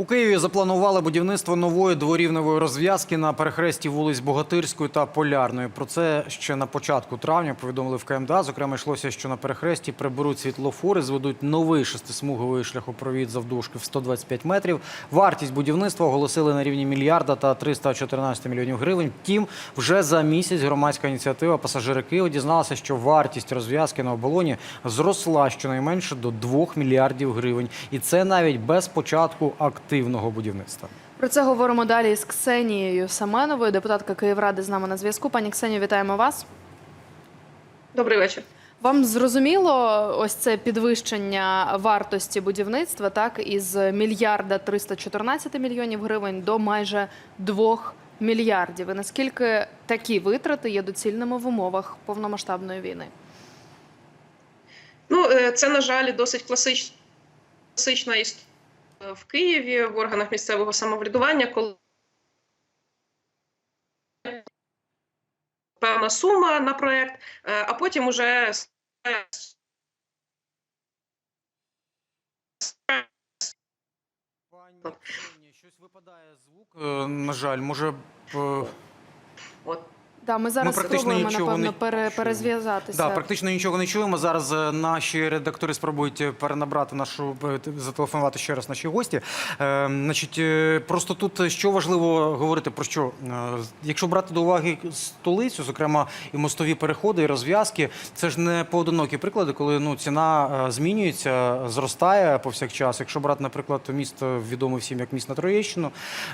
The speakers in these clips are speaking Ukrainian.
У Києві запланували будівництво нової дворівневої розв'язки на перехресті вулиць Богатирської та Полярної. Про це ще на початку травня повідомили в КМДА. Зокрема, йшлося, що на перехресті приберуть світлофори, зведуть новий шестисмуговий шляхопровід завдовжки в 125 метрів. Вартість будівництва оголосили на рівні мільярда та 314 мільйонів гривень. Втім, вже за місяць громадська ініціатива «Пасажири Києва» дізналася, що вартість розв'язки на оболоні зросла щонайменше до 2 мільярдів гривень. І це навіть без початку активного будівництва. Про це говоримо далі з Ксенією Саменовою, депутатка Київради з нами на зв'язку. Пані Ксенію, вітаємо вас. Добрий вечір. Вам зрозуміло ось це підвищення вартості будівництва, так із мільярда 314 мільйонів гривень до майже 2 мільярдів. І наскільки такі витрати є доцільними в умовах повномасштабної війни? Ну, е, це, на жаль, досить класич- класична історія в Києві в органах місцевого самоврядування, коли певна сума на проєкт, е, а потім уже Пані щось випадає звук. е, На жаль, може. от, Да, ми зараз практично спробуємо нічого напевно не пере, перезв'язатися. Да, практично нічого не чуємо. Зараз е, наші редактори спробують е, перенабрати нашу е, зателефонувати ще раз наші гості. Е, значить, просто тут що важливо говорити про що? Е, якщо брати до уваги столицю, зокрема і мостові переходи, і розв'язки, це ж не поодинокі приклади, коли ну ціна змінюється, зростає повсякчас. Якщо брати, наприклад, місто відоме всім як міст на Троєщину,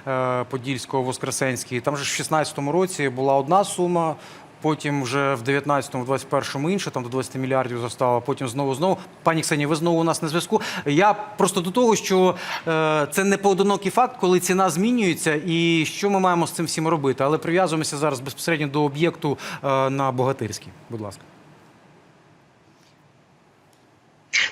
е, Подільського, Воскресенський, там же в 16-му році була одна сума. Потім вже в 19-му, в 21-му інше, там до 20 мільярдів зростало, потім знову знову. Пані Ксенія, ви знову у нас на зв'язку. Я просто до того, що е, це не поодинокий факт, коли ціна змінюється, і що ми маємо з цим всім робити. Але прив'язуємося зараз безпосередньо до об'єкту е, на Богатирській. Будь ласка.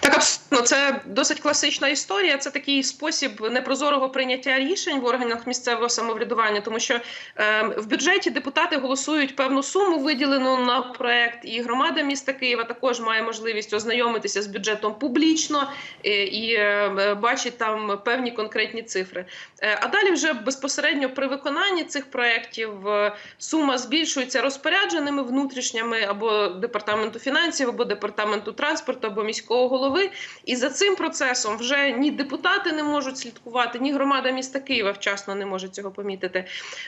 Так, абсолютно, це досить класична історія. Це такий спосіб непрозорого прийняття рішень в органах місцевого самоврядування, тому що е, в бюджеті депутати голосують певну суму, виділену на проект, і громада міста Києва також має можливість ознайомитися з бюджетом публічно е, і е, бачить там певні конкретні цифри. Е, а далі, вже безпосередньо при виконанні цих проєктів е, сума збільшується розпорядженими внутрішніми або департаменту фінансів, або департаменту транспорту, або міського голови. І за цим процесом вже ні депутати не можуть слідкувати, ні громада міста Києва вчасно не може цього помітити.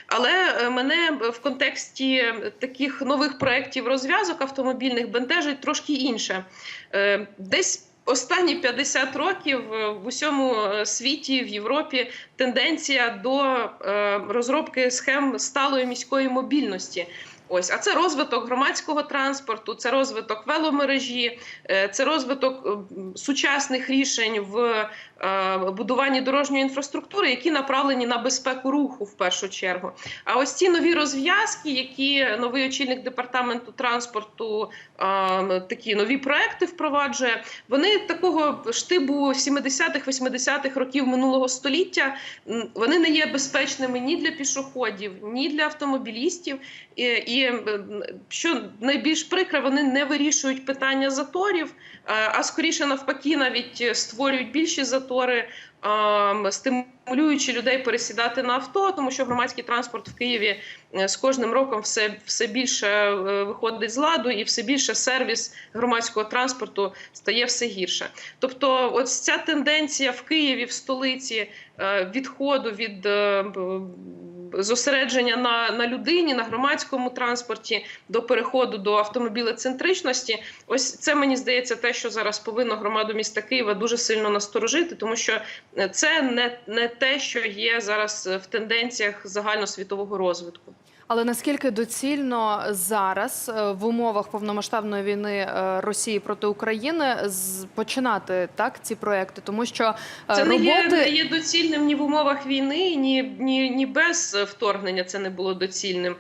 Але е, мене в контексті таких нових проєктів розв'язок автомобільних бентежить трошки інше. Е, Десь Останні 50 років е, в усьому е, світі в Європі тенденція до е, розробки схем сталої міської мобільності. Ось, а це розвиток громадського транспорту, це розвиток веломережі, е, це розвиток е, сучасних рішень в будуванні дорожньої інфраструктури, які направлені на безпеку руху в першу чергу. А ось ці нові розв'язки, які новий очільник департаменту транспорту такі нові проекти впроваджує, вони такого штибу 70-х, 80-х років минулого століття. Вони не є безпечними ні для пішоходів, ні для автомобілістів. І, і що найбільш прикре, вони не вирішують питання заторів, а, скоріше навпаки, навіть створюють більші затори, стимулюючи людей пересідати на авто, тому що громадський транспорт в Києві е, з кожним роком все, все більше е, виходить з ладу, і все більше сервіс громадського транспорту стає все гірше. Тобто, ось ця тенденція в Києві, в столиці е, відходу від зосередження на, на людині, на громадському транспорті, до переходу до автомобілецентричності. Ось це мені здається те, що зараз повинно громаду міста Києва дуже сильно насторожити, тому що е, це не, не те, що є зараз в тенденціях загальносвітового розвитку. Але наскільки доцільно зараз е, в умовах повномасштабної війни е, Росії проти України починати так ці проекти, тому що е, Це не роботи є, не є доцільним ні в умовах війни, ні, ні, ні без вторгнення. Це не було доцільним.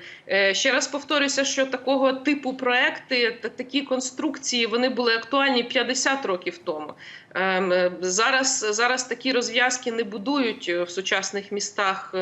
Ще раз повторюся, що такого типу проекти та такі конструкції вони були актуальні 50 років тому. Ем, зараз, зараз такі розв'язки не будують в сучасних містах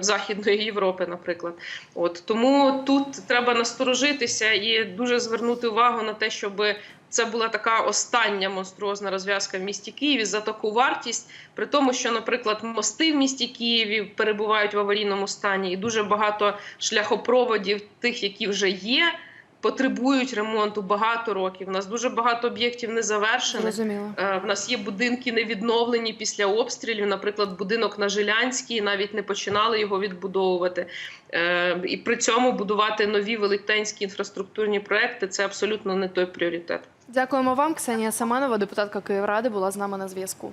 Західної Європи, наприклад. От тому тут треба насторожитися і дуже звернути увагу на те, щоб це була така остання монструозна розв'язка в місті Києві за таку вартість, при тому, що, наприклад, мости в місті Києві перебувають в аварійному стані, і дуже багато шляхопроводів, тих, які вже є, потребують ремонту багато років. У нас дуже багато об'єктів не завершених. Зрозуміло. Е, В нас є будинки не відновлені після обстрілів. Наприклад, будинок на Жилянській навіть не починали його відбудовувати. Е, І при цьому будувати нові велетенські інфраструктурні проекти це абсолютно не той пріоритет. Дякуємо вам. Ксенія Семенова, депутатка Київради, була з нами на зв'язку.